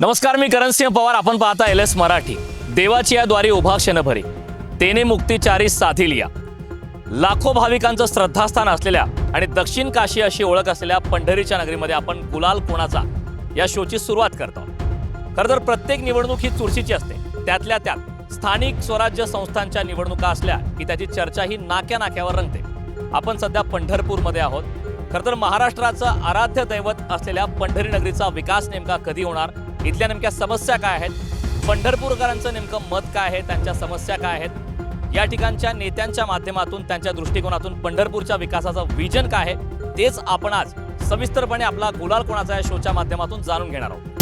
नमस्कार मी करणसिंह पवार. आपण पाहता एल एस मराठी. देवाची या द्वारी उभा क्षणभरी. तेने मुक्तीचारी साधिलिया लाखो भाविकांचं श्रद्धास्थान असलेल्या आणि दक्षिण काशी अशी ओळख असलेल्या पंढरीच्या नगरीमध्ये आपण गुलाल कोणाचा? या शोची सुरुवात करतो. खरं तर प्रत्येक निवडणूक ही चुरशीची असते. त्यातल्या त्यात स्थानिक स्वराज्य संस्थांच्या निवडणुका असल्या की त्याची चर्चा ही नाक्या नाक्यावर रंगते. आपण सध्या पंढरपूरमध्ये आहोत. खरं तर महाराष्ट्राचं आराध्य दैवत असलेल्या पंढरी नगरीचा विकास नेमका कधी होणार? इथल्या नेमक्या समस्या काय आहेत? पंढरपूरकरांचं नेमकं मत काय आहे? त्यांच्या समस्या काय आहेत? या ठिकाणच्या नेत्यांच्या माध्यमातून त्यांच्या दृष्टिकोनातून पंढरपूरच्या विकासाचं विजन काय आहे? तेच आपण आज सविस्तरपणे आपला गुलाल कोणाचा या शोच्या माध्यमातून जाणून घेणार आहोत.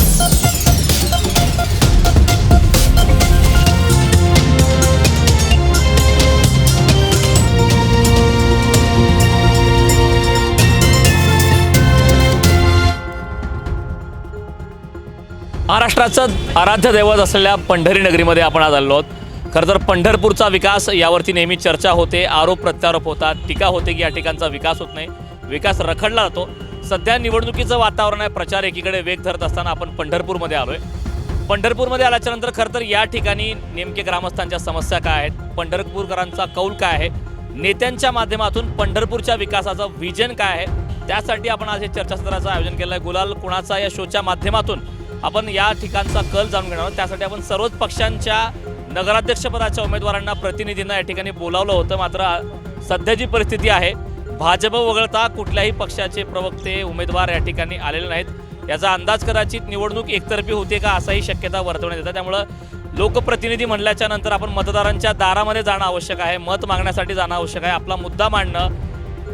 महाराष्ट्राचं आराध्य दैवत असलेल्या पंढरी नगरीमध्ये आपण आज आलो आहोत. खरं तर पंढरपूरचा विकास यावरती नेहमी चर्चा होते आरोप प्रत्यारोप होतात टीका होते की या ठिकाणचा विकास होत नाही. विकास रखडला जातो. सध्या निवडणुकीचं वातावरण आहे प्रचार एकीकडे वेग धरत असताना आपण पंढरपूरमध्ये आलोय. पंढरपूरमध्ये आल्याच्यानंतर खरं तर या ठिकाणी नेमके ग्रामस्थांच्या समस्या काय आहेत? पंढरपूरकरांचा कौल काय आहे? नेत्यांच्या माध्यमातून पंढरपूरच्या विकासाचं विजन काय आहे? त्यासाठी आपण आज हे चर्चासत्राचं आयोजन केलं आहे गुलाल कुणाचा या शोच्या माध्यमातून? आपण या ठिकाणचा कल जाणून घेणार आहोत. त्यासाठी आपण सर्वच पक्षांच्या नगराध्यक्षपदाच्या उमेदवारांना प्रतिनिधींना या ठिकाणी बोलावलं होतं. मात्र सध्या जी परिस्थिती आहे भाजप वगळता कुठल्याही पक्षाचे प्रवक्ते उमेदवार या ठिकाणी आलेले नाहीत. याचा अंदाज कदाचित निवडणूक एकतर्फी होते का असाही शक्यता वर्तवण्यात येतात त्यामुळं लोकप्रतिनिधी म्हणल्याच्या नंतर आपण मतदारांच्या दारामध्ये जाणं आवश्यक आहे मत मागण्यासाठी जाणं आवश्यक आहे. आपला मुद्दा मांडणं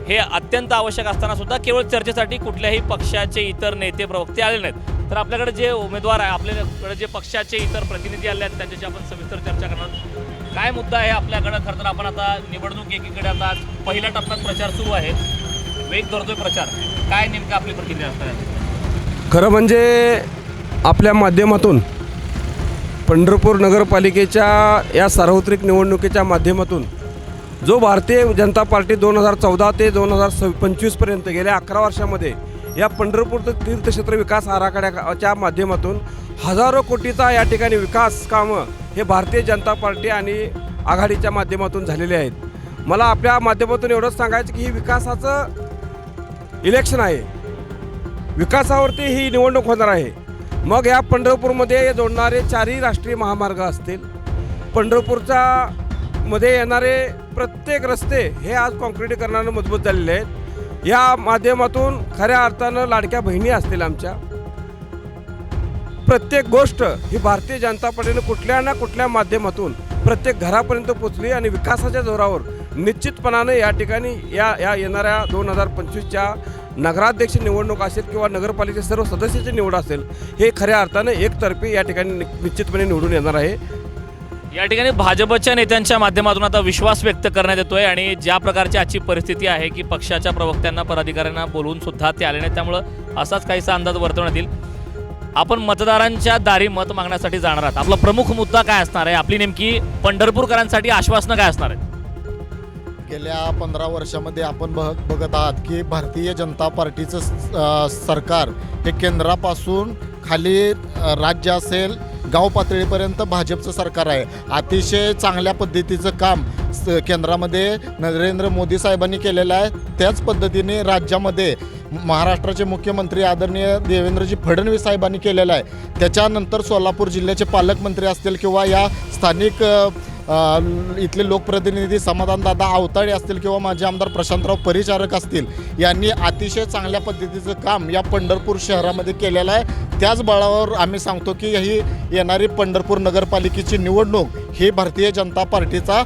हे अत्यंत आवश्यक असताना सुद्धा केवळ चर्चेसाठी कुठल्याही पक्षाचे इतर नेते प्रवक्ते आले नाहीत. तर आपल्याकडे जे उमेदवार आहे आपल्याकडे जे पक्षाचे इतर प्रतिनिधी आले आहेत त्यांच्याशी आपण सविस्तर चर्चा करणार काय मुद्दा आहे आपल्याकडं? खरं तर आपण आता निवडणूक एकीकडे आता आज पहिल्या टप्प्यात प्रचार सुरू आहे. वेग धरतोय प्रचार. काय नेमकं आपली प्रतिनिधी असतात खरं म्हणजे आपल्या माध्यमातून पंढरपूर नगरपालिकेच्या या सार्वत्रिक निवडणुकीच्या माध्यमातून जो भारतीय जनता पार्टी दोन हजार चौदा ते दोन हजार स पंचवीसपर्यंत गेल्या अकरा वर्षामध्ये या पंढरपूरचं तीर्थक्षेत्र विकास आराखड्याच्या माध्यमातून हजारो कोटीचा या ठिकाणी विकास कामं हे भारतीय जनता पार्टी आणि आघाडीच्या माध्यमातून झालेले आहेत. मला आपल्या माध्यमातून एवढंच सांगायचं की ही विकासाचं इलेक्शन आहे. विकासावरती ही निवडणूक होणार आहे. मग या पंढरपूरमध्ये जोडणारे चारही राष्ट्रीय महामार्ग असतील. पंढरपूरच्या मध्ये येणारे प्रत्येक रस्ते हे आज कॉन्क्रिटीकरणानं मजबूत झालेले आहेत. या माध्यमातून खऱ्या अर्थानं लाडक्या बहिणी असतील आमच्या. प्रत्येक गोष्ट ही भारतीय जनता पार्टीने कुठल्या ना कुठल्या माध्यमातून प्रत्येक घरापर्यंत पोचली आणि विकासाच्या जोरावर निश्चितपणानं या ठिकाणी या या येणाऱ्या दोन हजार पंचवीसच्या नगराध्यक्ष निवडणूक असेल किंवा नगरपालिकेचे सर्व सदस्याची निवड असेल हे खऱ्या अर्थानं एकतर्फी या ठिकाणी निश्चितपणे निवडून येणार आहे. या ठिकाणी भाजपच्या नेत्यांच्या माध्यमातून आता विश्वास व्यक्त करण्यात येतोय आणि ज्या प्रकारची आजची परिस्थिती आहे की पक्षाच्या प्रवक्त्यांना पदाधिकाऱ्यांना बोलवून सुद्धा ते आले नाही त्यामुळं असाच काहीसा अंदाज वर्तवण्यात येईल. आपण मतदारांच्या दारी मत मागण्यासाठी जाणार आहात. आपला प्रमुख मुद्दा काय असणार आहे? आपली नेमकी पंढरपूरकरांसाठी आश्वासनं काय असणार आहेत? गेल्या पंधरा वर्षामध्ये आपण बघ बघत आहात की भारतीय जनता पार्टीचं स- सरकार हे केंद्रापासून खाली राज्य असेल गाव पातळीपर्यंत भाजपचं सरकार आहे. अतिशय चांगल्या पद्धतीचं काम स- केंद्रामध्ये नरेंद्र मोदी साहेबांनी केलेलं आहे. त्याच पद्धतीने राज्यामध्ये महाराष्ट्राचे मुख्यमंत्री आदरणीय देवेंद्रजी फडणवीस साहेबांनी केलेलं आहे. त्याच्यानंतर सोलापूर जिल्ह्याचे पालकमंत्री असतील किंवा या स्थानिक इथले लोकप्रतिनिधी समाधानदादा आवताडे असतील किंवा माझे आमदार प्रशांतराव परिचारक असतील यांनी अतिशय चांगल्या पद्धतीचं काम या पंढरपूर शहरामध्ये केलेलं आहे. त्याच बळावर आम्ही सांगतो की ही येणारी पंढरपूर नगरपालिकेची निवडणूक ही भारतीय जनता पार्टीचा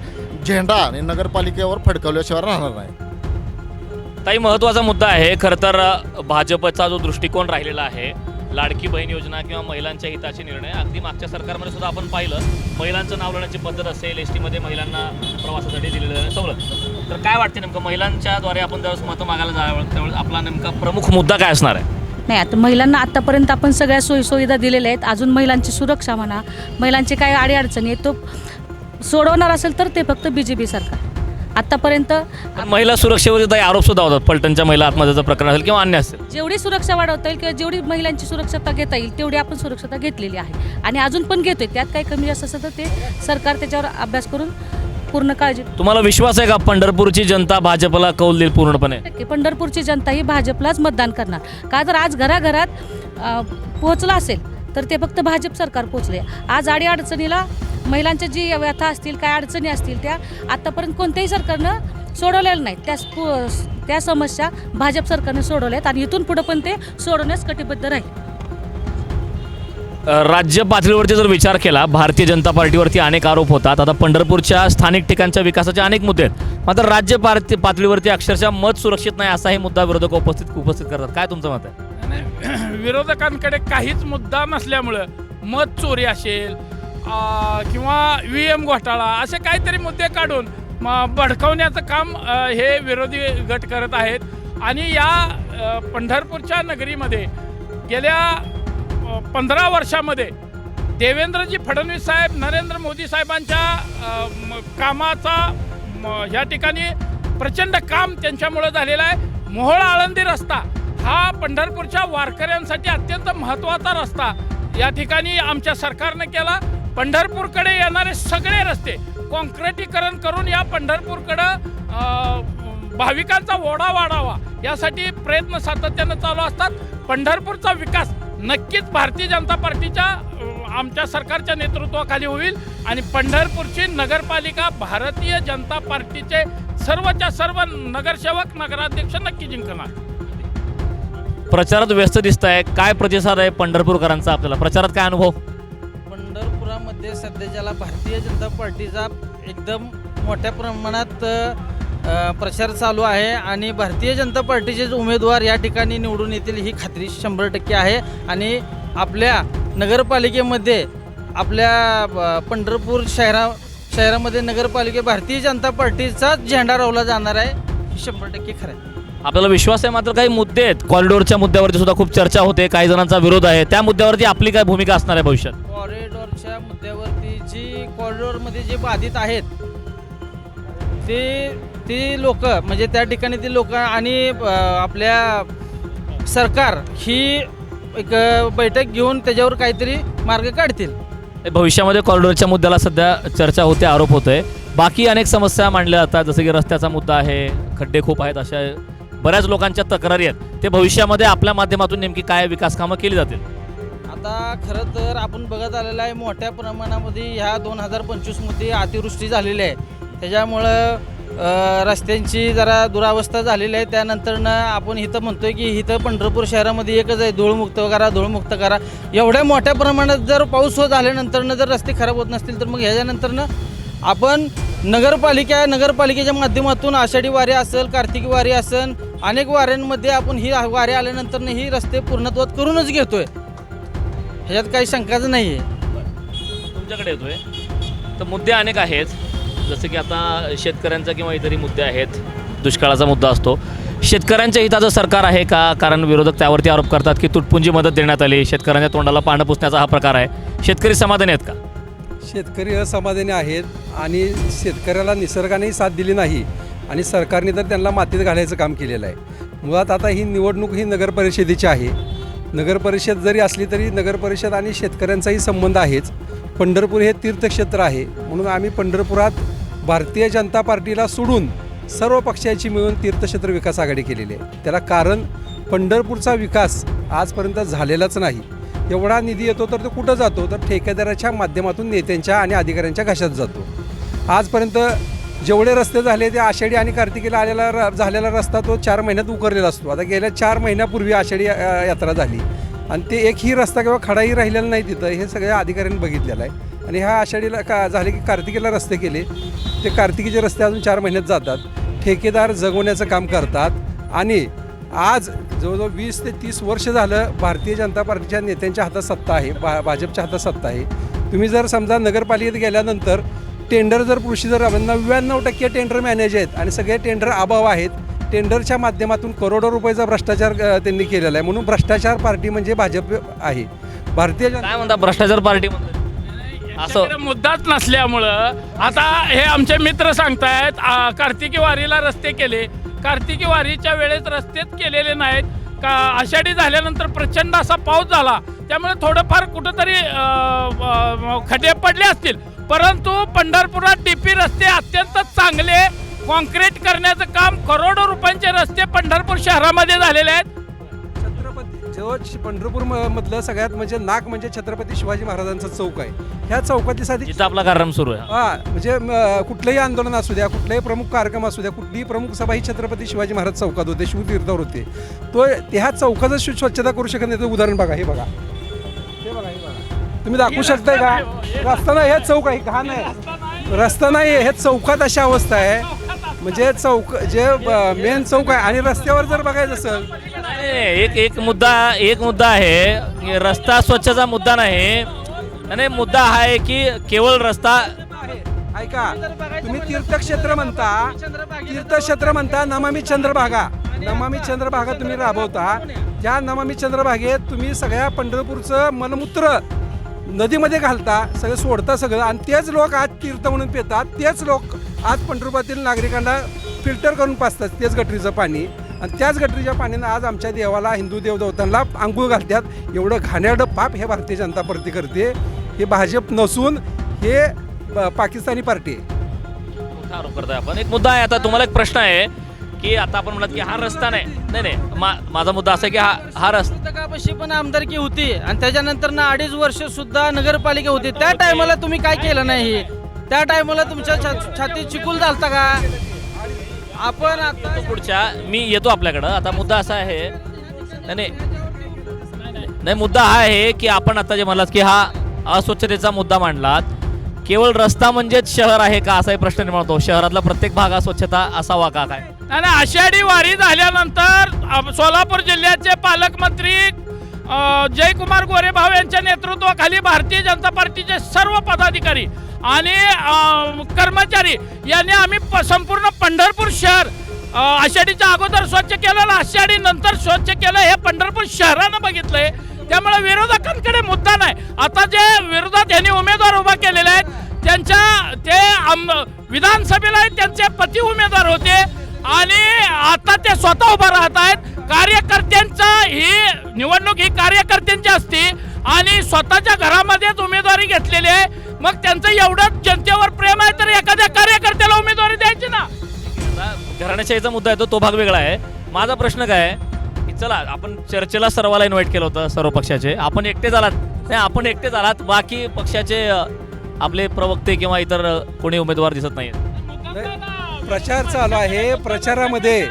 झेंडा आणि नगरपालिकेवर फडकवल्याशिवाय राहणार नाही. काही महत्त्वाचा मुद्दा आहे. खरं तर भाजपचा जो दृष्टिकोन राहिलेला आहे लाडकी बहीण योजना किंवा महिलांच्या हिताचे निर्णय. अगदी मागच्या सरकारमध्ये सुद्धा आपण पाहिलं महिलांचं नाव लेण्याची पद्धत असेल एस टीमध्ये महिलांना प्रवासासाठी दिलेलं सवलत. तर काय वाटते नेमकं? महिलांच्याद्वारे आपण जर मतं मागायला जावं त्यावेळेस आपला नेमका प्रमुख मुद्दा काय असणार आहे? नाही आता महिलांना आत्तापर्यंत आपण सगळ्या सोयीसुविधा दिलेल्या आहेत. अजून महिलांची सुरक्षा म्हणा महिलांचे काय अडीअडचणी आहेत तो सोडवणार असेल तर ते फक्त बी जे पी सरकार. आत्तापर्यंत पण महिला सुरक्षेवरती काही आरोप सुद्धा होतात. पलटणच्या महिला आत्महत्याचं प्रकरण असेल किंवा अन्य असेल. जेवढी सुरक्षा वाढवता येईल किंवा जेवढी महिलांची सुरक्षता घेता येईल तेवढी आपण सुरक्षता घेतलेली आहे. आणि अजून पण घेतोय. त्यात काही कमी जास्त असेल तर ते सरकार त्याच्यावर अभ्यास करून पूर्ण काळजी तुम्हाला विश्वास आहे का? पंढरपूरची जनता भाजपला कौल देईल पूर्णपणे? पंढरपूरची जनता ही भाजपलाच मतदान करणार. का तर आज घराघरात पोहोचलं असेल तर ते फक्त भाजप सरकार पोहोचले आज आडी अडचणीला महिलांच्या जी व्यथा असतील काय अडचणी असतील त्या आत्तापर्यंत कोणत्याही सरकारनं सोडवलेल्या नाहीत. त्या त्या समस्या भाजप सरकारनं सोडवल्यात आणि इथून पुढं पण ते सोडवण्यास कटिबद्ध राहील. राज्य पातळीवरती जर विचार केला भारतीय जनता पार्टीवरती अनेक आरोप होतात. आता पंढरपूरच्या स्थानिक ठिकाणच्या विकासाचे अनेक मुद्दे आहेत. मात्र राज्य पार्टी पातळीवरती अक्षरशः मत सुरक्षित नाही असाही मुद्दा विरोधक उपस्थित उपस्थित करतात. काय तुमचं मत आहे? विरोधकांकडे काहीच मुद्दा नसल्यामुळं मत चोरी असेल किंवा व्ही एम घोटाळा असे काहीतरी मुद्दे काढून म, भडकवण्याचं काम हे विरोधी गट करत आहेत. आणि या पंढरपूरच्या नगरीमध्ये गेल्या पंधरा वर्षामध्ये देवेंद्रजी फडणवीस साहेब नरेंद्र मोदी साहेबांच्या कामाचा ह्या या ठिकाणी प्रचंड काम त्यांच्यामुळं झालेलं आहे. मोहोळ आळंदी रस्ता हा पंढरपूरच्या वारकऱ्यांसाठी अत्यंत महत्त्वाचा रस्ता या ठिकाणी आमच्या सरकारनं केला. पंढरपूरकडे येणारे सगळे रस्ते कॉन्क्रिटीकरण करून या पंढरपूरकडं भाविकांचा ओढा वाढावा यासाठी प्रयत्न सातत्यानं चालू असतात. पंढरपूरचा विकास नक्कीच भारतीय जनता पार्टीच्या आमच्या सरकारच्या नेतृत्वाखाली होईल आणि पंढरपूरची नगरपालिका भारतीय जनता पार्टीचे सर्वच्या सर्व नगरसेवक नगराध्यक्ष नक्की जिंकणार. प्रचारात व्यस्त दिसत आहे काय प्रतिसाद आहे पंढरपूरकरांचा आपल्याला? प्रचारात काय अनुभव? पंढरपुरामध्ये सध्याच्याला भारतीय जनता पार्टीचा एकदम मोठ्या प्रमाणात प्रचार चालू आहे आणि भारतीय जनता पार्टीचे उमेदवार या ठिकाणी निवडून येतील ही खात्री शंभर टक्के आहे. आणि आपल्या नगरपालिकेमध्ये आपल्या पंढरपूर शहरा शहरामध्ये नगरपालिके भारतीय जनता पार्टीचाच झेंडा रोवला जाणार आहे हे शंभर टक्के खरं आहे. आपल्याला विश्वास आहे मात्र काही मुद्दे आहेत. कॉरिडोरच्या मुद्द्यावरती सुद्धा खूप चर्चा होते. काही जणांचा विरोध आहे. त्या मुद्द्यावरती आपली काय भूमिका असणार आहे भविष्यात? कॉरिडॉरच्या मुद्द्यावरती जी कॉरिडॉरमध्ये जे बाधित आहेत ते ती लोक म्हणजे त्या ठिकाणी ती लोक आणि आपल्या सरकार ही एक बैठक घेऊन त्याच्यावर काहीतरी मार्ग काढतील. भविष्यामध्ये कॉरिडोरच्या मुद्द्याला सध्या चर्चा होते आरोप होतोय. बाकी अनेक समस्या मांडल्या जातात जसं की रस्त्याचा मुद्दा आहे खड्डे खूप आहेत अशा बऱ्याच लोकांच्या तक्रारी आहेत. ते भविष्यामध्ये आपल्या माध्यमातून नेमकी काय विकास कामं केली जातील? आता खरं तर आपण बघत आलेलं आहे मोठ्या प्रमाणामध्ये ह्या दोन हजार पंचवीसमध्ये अतिवृष्टी झालेली आहे. त्याच्यामुळं रस्त्यांची जरा दुरावस्था झालेली आहे. त्यानंतरनं आपण इथं म्हणतोय की इथं पंढरपूर शहरामध्ये एकच आहे धूळमुक्त करा धूळमुक्त करा. एवढ्या मोठ्या प्रमाणात जर पाऊस होत झाल्यानंतरनं जर रस्ते खराब होत नसतील तर मग ह्याच्यानंतरनं आपण नगरपालिका नगरपालिकेच्या माध्यमातून आषाढी वारी असेल कार्तिकी वारी असेल अनेक वाऱ्यांमध्ये आपण ही वारी आल्यानंतरनं ही रस्ते पूर्णत्वात करूनच घेतोय. ह्याच्यात काही शंकाच नाही आहे तुमच्याकडे येतोय. तर मुद्दे अनेक आहेत. जसं की आता शेतकऱ्यांचा किंवा इतरही मुद्दे आहेत. दुष्काळाचा मुद्दा असतो. शेतकऱ्यांच्या हिताचं सरकार आहे का? कारण विरोधक त्यावरती आरोप करतात की तुटपुंजी मदत देण्यात आली. शेतकऱ्यांच्या तोंडाला पानं पुसण्याचा हा प्रकार आहे. शेतकरी समाधानी आहेत का? शेतकरी असमाधानी आहेत आणि शेतकऱ्याला निसर्गानेही साथ दिली नाही आणि सरकारने तर त्यांना मातीत घालायचं काम केलेलं आहे. मुळात आता ही निवडणूक ही नगर परिषदेची आहे. नगरपरिषद जरी असली तरी नगरपरिषद आणि शेतकऱ्यांचाही संबंध आहेच. पंढरपूर हे तीर्थक्षेत्र आहे. म्हणून आम्ही पंढरपुरात भारतीय जनता पार्टीला सोडून सर्व पक्षाची मिळून तीर्थक्षेत्र विकास आघाडी केलेली आहे. त्याला कारण पंढरपूरचा विकास आजपर्यंत झालेलाच नाही. एवढा निधी येतो तर तो कुठं जातो? तर ठेकेदाराच्या माध्यमातून नेत्यांच्या आणि अधिकाऱ्यांच्या घशात जातो. आजपर्यंत जेवढे रस्ते झाले ते आषाढी आणि कार्तिकीला आलेला र झालेला रस्ता तो चार महिन्यात उकरलेला असतो. आता गेल्या चार महिन्यापूर्वी आषाढी यात्रा झाली. आणि ते एकही रस्ता किंवा खडाही राहिलेला नाही तिथं हे सगळ्या अधिकाऱ्यांनी बघितलेलं आहे. आणि ह्या आषाढीला का झाले की कार्तिकीला रस्ते केले. ते कार्तिकीचे रस्ते अजून चार महिन्यात जातात. ठेकेदार जगवण्याचं काम करतात. आणि आज जवळजवळ वीस ते तीस वर्ष झालं भारतीय जनता पार्टीच्या नेत्यांच्या हातात सत्ता आहे भा भाजपच्या हातात सत्ता आहे. तुम्ही जर समजा नगरपालिकेत गेल्यानंतर टेंडर जर प्रोसिजर नव्याण्णव टक्के टेंडर मॅनेज आहेत आणि सगळे टेंडर अभाव आहेत टेंडरच्या माध्यमातून करोडो रुपयाचा भ्रष्टाचार त्यांनी केलेला आहे. म्हणून भ्रष्टाचार पार्टी म्हणजे भाजप आहे. भारतीय जनता काय म्हणता भ्रष्टाचार पार्टीमध्ये त्यांच्याकडे मुद्दाच नसल्यामुळं आता हे आमचे मित्र सांगतायत कार्तिकी वारीला रस्ते केले. कार्तिकी वारीच्या वेळेस रस्तेच केलेले नाहीत. का आषाढी झाल्यानंतर प्रचंड असा पाऊस झाला. त्यामुळे थोडंफार कुठंतरी खड्डे पडले असतील. परंतु पंढरपुरात डीपी रस्ते अत्यंत चांगले. कॉन्क्रीट करण्याचं काम करोडो रुपयांचे रस्ते पंढरपूर शहरामध्ये झालेले आहेत. छत्रपती जो पंढरपूर म- मधलं सगळ्यात म्हणजे नाक म्हणजे छत्रपती शिवाजी महाराजांचा चौक आहे. ह्या चौकातली साधी जिथं आपला कार्यक्रम सुरू आहे. हा म्हणजे म, कुठलंही आंदोलन असू द्या कुठलाही प्रमुख कार्यक्रम असू द्या कुठलीही प्रमुख सभा ही छत्रपती शिवाजी महाराज चौकात होते शिवतीर्थावर होते. तो ह्या चौकाचं स्वच्छता करू शकत नाही त्याचं उदाहरण बघा हे बघा. तुम्ही दाखवू शकताय का? रस्ता नाही हे चौक आहे घाण आहे. रस्ता नाही हे चौकात अशी अवस्था आहे. म्हणजे चौक जे मेन चौक आहे. आणि रस्त्यावर जर बघायचं असेल नाही, एक एक मुद्दा एक मुद्दा आहे. रस्ता स्वच्छचा मुद्दा नाही. आणि मुद्दा हा आहे की केवळ रस्ता ऐका तुम्ही तीर्थक्षेत्र म्हणता. तीर्थक्षेत्र म्हणता नमामी चंद्रभागा. नमामी चंद्रभागा तुम्ही राबवता. त्या नमामी चंद्रभागेत तुम्ही सगळ्या पंढरपूरचं मलमूत्र नदीमध्ये घालता सगळं सोडता सगळं आणि तेच लोक आज तीर्थ म्हणून पितात तेच लोक आज पंढरपुरातील नागरिकांना फिल्टर करून पाचतात तेच गटरीचं पाणी. आणि त्याच गटरीच्या पाण्यानं आज आमच्या देवाला हिंदू देवदेवतांना आंघोळ घालतात. एवढं घाणेरडं पाप हे भारतीय जनता पार्टी करते. हे भाजप नसून हे पाकिस्तानी पार्टी आहे. आरोप करताय आपण. एक मुद्दा आहे आता तुम्हाला एक प्रश्न आहे. की आता आपण म्हणलात की हा रस्ता नाही. नाही नाही. मा- माझा मुद्दा असा आहे की हा हा रस्ता पुस्तकापाशी पण आमदारकी होती आणि त्याच्यानंतर ना अडीच वर्ष सुद्धा नगरपालिका होती. त्या टायमाला तुम्ही काय केलं नाही? त्या टायमाला तुमच्या छा- छातीत चिकूल झालता का? आपण आता पुढच्या मी येतो आपल्याकडं. आता मुद्दा असा आहे नाही नाही. नाही मुद्दा हा आहे की आपण आता जे म्हणलात की हा अस्वच्छतेचा मुद्दा मांडलात. केवळ रस्ता म्हणजेच शहर आहे का असाही प्रश्न निर्माण होतो. शहरातला प्रत्येक भाग हा स्वच्छता असावा का काय? आणि आषाढी वारी झाल्यानंतर सोलापूर जिल्ह्याचे पालकमंत्री जयकुमार गोरेभाव यांच्या नेतृत्वाखाली भारतीय जनता पार्टीचे सर्व पदाधिकारी आणि कर्मचारी यांनी आम्ही प- संपूर्ण पंढरपूर शहर आषाढीच्या अगोदर स्वच्छ केलं आणि आषाढी नंतर स्वच्छ केलं हे पंढरपूर शहरानं बघितलंय. त्यामुळे विरोधकांकडे मुद्दा नाही. आता जे विरोधात यांनी उमेदवार उभा केलेले आहेत त्यांच्या ते आम- विधानसभेला त्यांचं आणि आता ते स्वतः उभा राहत आहेत. कार्यकर्त्यांचा ही निवडणूक ही कार्यकर्त्यांची असते आणि स्वतःच्या घरामध्येच उमेदवारी घेतलेली आहे. मग त्यांचं एवढं जनतेवर प्रेम आहे तर एखाद्या कार्यकर्त्याला उमेदवारी द्यायची ना. याचा मुद्दा येतो तो भाग वेगळा आहे. माझा प्रश्न काय आहे की चला आपण चर्चेला सर्वाला इन्व्हाइट केलं होतं सर्व पक्षाचे. आपण एकटे झालात. नाही आपण एकटे झालात. बाकी पक्षाचे अ, आपले प्रवक्ते किंवा इतर कोणी उमेदवार दिसत नाहीत प्रचार चालू आहे. प्रचारामध्ये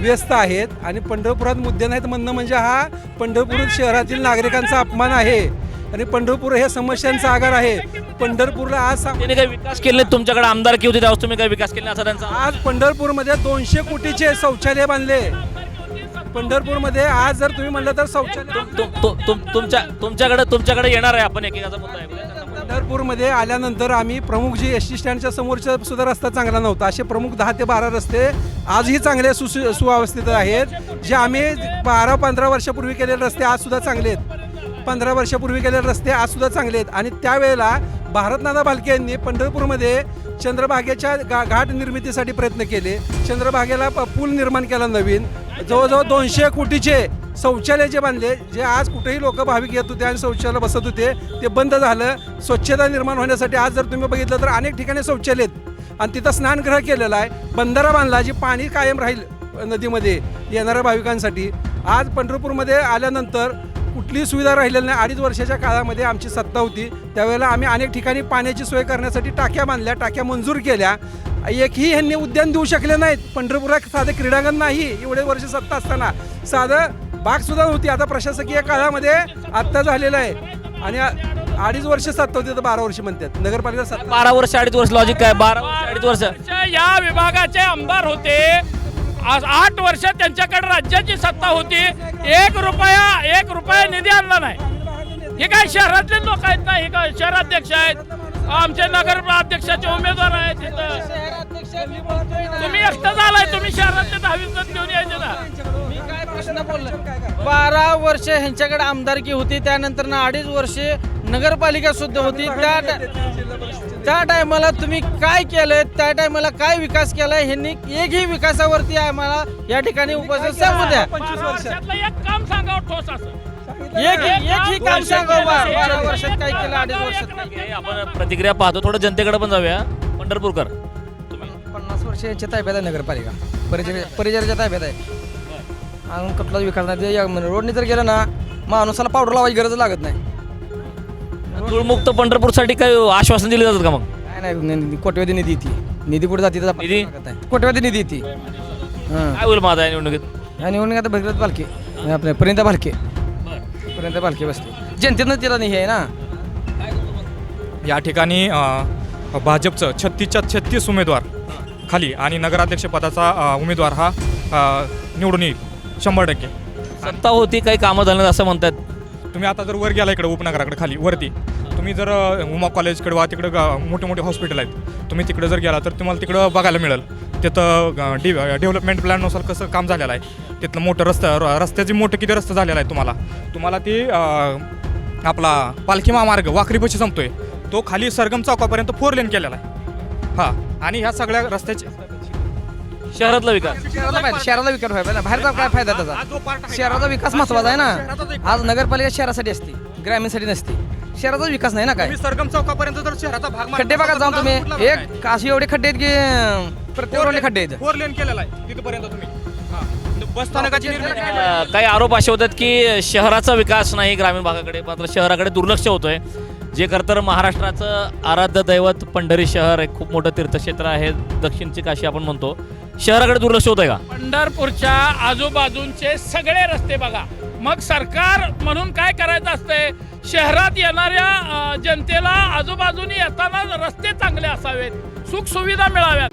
व्यस्त आहेत आणि पंढरपुरात मुद्दे नाहीत म्हणणं म्हणजे हा पंढरपूर शहरातील नागरिकांचा अपमान आहे. आणि पंढरपूर हे समस्यांचा आगार आहे. पंढरपूरला आज त्यांनी काही विकास केले तुमच्याकडे आमदारकी होती? त्यावेळेस तुम्ही काही विकास केले असा त्यांचा? आज पंढरपूरमध्ये दोनशे कोटीचे शौचालय बांधले. पंढरपूरमध्ये आज जर तुम्ही म्हणलं तर शौचालय तुम- तुम- तुम- तुमच्या तुमच्याकडे तुमच्याकडे येणार आहे आपण एकेकाचा मुद्दा आहे पंढरपूरमध्ये आल्यानंतर आम्ही प्रमुख जे एस टी स्टँडच्या समोरचा सुद्धा रस्ता चांगला नव्हता. असे प्रमुख दहा ते बारा रस्ते आजही चांगले सुसु सुव्यवस्थित आहेत. जे आम्ही बारा पंधरा वर्षापूर्वी केलेले रस्ते आज सुद्धा चांगले आहेत. पंधरा वर्षापूर्वी केलेले रस्ते आज सुद्धा चांगले आहेत. आणि त्यावेळेला भारतनाना भालके यांनी पंढरपूरमध्ये चंद्रभागेच्या गा घाट निर्मितीसाठी प्रयत्न केले. चंद्रभागेला प- पूल निर्माण केला नवीन. जवळजवळ दोनशे कोटीचे शौचालय जे बांधले जे आज कुठेही लोक भाविक येत होते आणि शौचालय बसत होते ते बंद झालं. स्वच्छता निर्माण होण्यासाठी आज जर तुम्ही बघितलं तर अनेक ठिकाणी शौचालय आहेत. आणि तिथं स्नानगृह केलेलं आहे. बंधारा बांधला जी पाणी कायम राहील नदीमध्ये येणाऱ्या भाविकांसाठी. आज पंढरपूरमध्ये आल्यानंतर कुठलीही सुविधा राहिलेली नाही. अडीच वर्षाच्या काळामध्ये आमची सत्ता होती. त्यावेळेला आम्ही अनेक ठिकाणी पाण्याची सोय करण्यासाठी टाक्या बांधल्या टाक्या मंजूर केल्या. एकही ह्यांनी उद्यान देऊ शकले नाहीत. पंढरपुरात साधं क्रीडांगण नाही. एवढे वर्ष सत्ता असताना. साधं बाग सुद्धा नव्हती आता प्रशासकीय काळामध्ये आत्ता झालेलं आहे. आणि अडीच वर्ष सत्ता होती तर बारा वर्ष म्हणतात. नगरपालिका सत्ता बारा वर्ष अडीच वर्ष लॉजिक काय? बारा वर्ष अडीच वर्ष. या विभागाचे आमदार होते. आज आठ वर्ष त्यांच्याकडे राज्याची सत्ता होती. एक रुपया एक रुपया निधी आणला नाही. हे काय शहरातले लोक आहेत ना हे काय शहराध्यक्ष आहेत? आमचे नगर अध्यक्षाचे उमेदवार आहेत इथं. तुम्ही एकटं झालाय तुम्ही शहरातले दहावीस जण घेऊन यायचे ना. बारा वर्ष ह्यांच्याकडे आमदारकी होती त्यानंतर ना अडीच वर्षे नगरपालिका सुद्धा होती. त्या त्या टायमाला तुम्ही काय केलंय त्या टायमाला काय विकास केलाय ह्यांनी एकही विकासावरती आम्हाला या ठिकाणी उपस्थित सांगू द्या. एक काम सांगावं ठोस असं. एक एकही काम सांगा बारा वर्षात काय केलं अडीच वर्षात. हे आपण प्रतिक्रिया पाहतो. थोडं जनतेकडे पण जाऊया. पंढरपूरकर. तुम्ही पन्नास वर्ष यांच्या ताब्यात आहे नगरपालिका. परिचय परिचयाच्या ताब्यात आहे. आणि कुठलाच विकास नाही. ते या- म्हणजे रोडने जर गेलं ना माणसाला पावडर लावायची गरज लागत नाही. धूळमुक्त पंढरपूरसाठी काही आश्वासन दिले जातात का मग? काय नाही कोट्यवधी निधी ती निधी कुठे जाते त्याचा निधी? कोट्यवधी निधी ती हां. काय होईल माझा या निवडणुकीत? या निवडणूक आता भगीरथ भालके आपल्या पर्यंत भालके. पर्यंत भालके बसते जनतेनं तिला नाही आहे ना. या ठिकाणी अ, भाजपचं छत्तीसच्या छत्तीस उमेदवार खाली आणि नगराध्यक्षपदाचा अ, उमेदवार हा अ, निवडून येईल. शंभर टक्के. सत्ता होती काही कामं झालं नाही असं म्हणतात. तुम्ही आता जर वर गेला इकडे उपनगराकडे खाली वरती तुम्ही जर अ, उमा कॉलेजकडे वा तिकडे मोठे मोठे हॉस्पिटल आहेत तुम्ही तिकडे जर गेला तर तुम्हाला तिकडं बघायला मिळेल. तिथं डि डेव्हलपमेंट प्लॅननुसार कसं काम झालेलं आहे. तिथलं मोठं रस्ता र- रस्त्याचे मोठे किती रस्ते झालेला आहे तुम्हाला? तुम्हाला ती अ, आपला पालखी महामार्ग वाखरीपाशी संपतोय. तो खाली सरगम चौकापर्यंत फोर लेन केलेला आहे. हां. आणि ह्या सगळ्या रस्त्याचे शहरातला विकास. शहराला विकास व्हायला पाहिजे बाहेरचा काय फायदा त्याचा? शहराचा विकास महत्त्वाचा आहे ना? आज नगरपालिका शहरासाठी असते ग्रामीणसाठी नसते. शहराचा विकास नाही ना काय? सरगम चौकापर्यंत जर शहराचा भाग खड्डे बघा जाऊन तुम्ही. एक अशी एवढे खड्डे आहेत की प्रत्येक खड्डे आहेत. फोर लेन केलेला आहे तिथपर्यंत तुम्ही. बस स्थानकाची निर्मिती केलेली आहे. अ, काही आरोप असे होतात की शहराचा विकास नाही ग्रामीण भागाकडे मात्र शहराकडे दुर्लक्ष होतोय. जे खरं तर महाराष्ट्राचं आराध्य दैवत पंढरी शहर एक खूप मोठं तीर्थक्षेत्र आहे दक्षिणची काशी आपण म्हणतो. शहराकडे दुर्लक्ष आहे का? पंढरपूरच्या आजूबाजूंचे सगळे रस्ते बघा. मग सरकार म्हणून काय करायचं असतंय? शहरात येणाऱ्या अ, जनतेला आजूबाजूनी येताना रस्ते चांगले असावेत. सुख सुविधा मिळाव्यात.